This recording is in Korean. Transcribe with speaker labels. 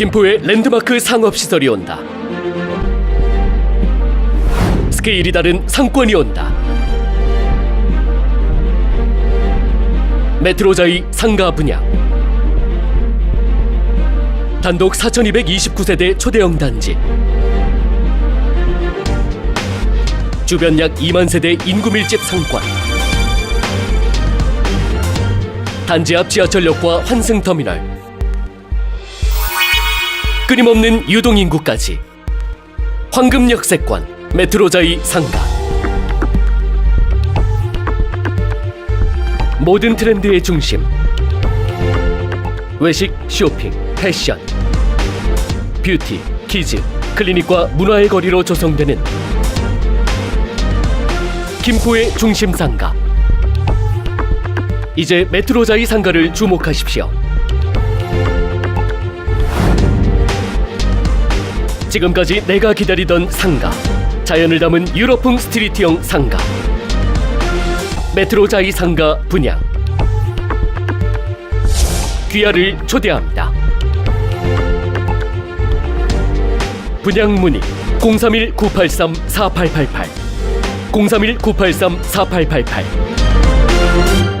Speaker 1: 김포에 랜드마크 상업시설이 온다. 스케일이 다른 상권이 온다. 메트로자이 상가 분양. 단독 4,229세대 초대형 단지. 주변 약 2만 세대 인구 밀집 상권. 단지 앞 지하철역과 환승터미널. 끊임없는 유동인구까지. 황금역세권 메트로자이 상가. 모든 트렌드의 중심. 외식, 쇼핑, 패션, 뷰티, 키즈, 클리닉과 문화의 거리로 조성되는 김포의 중심 상가. 이제 메트로자이 상가를 주목하십시오. 지금까지 내가 기다리던 상가. 자연을 담은 유럽풍 스트리트형 상가. 메트로자이 상가 분양. 귀하를 초대합니다. 분양 문의 031-983-4888 031-983-4888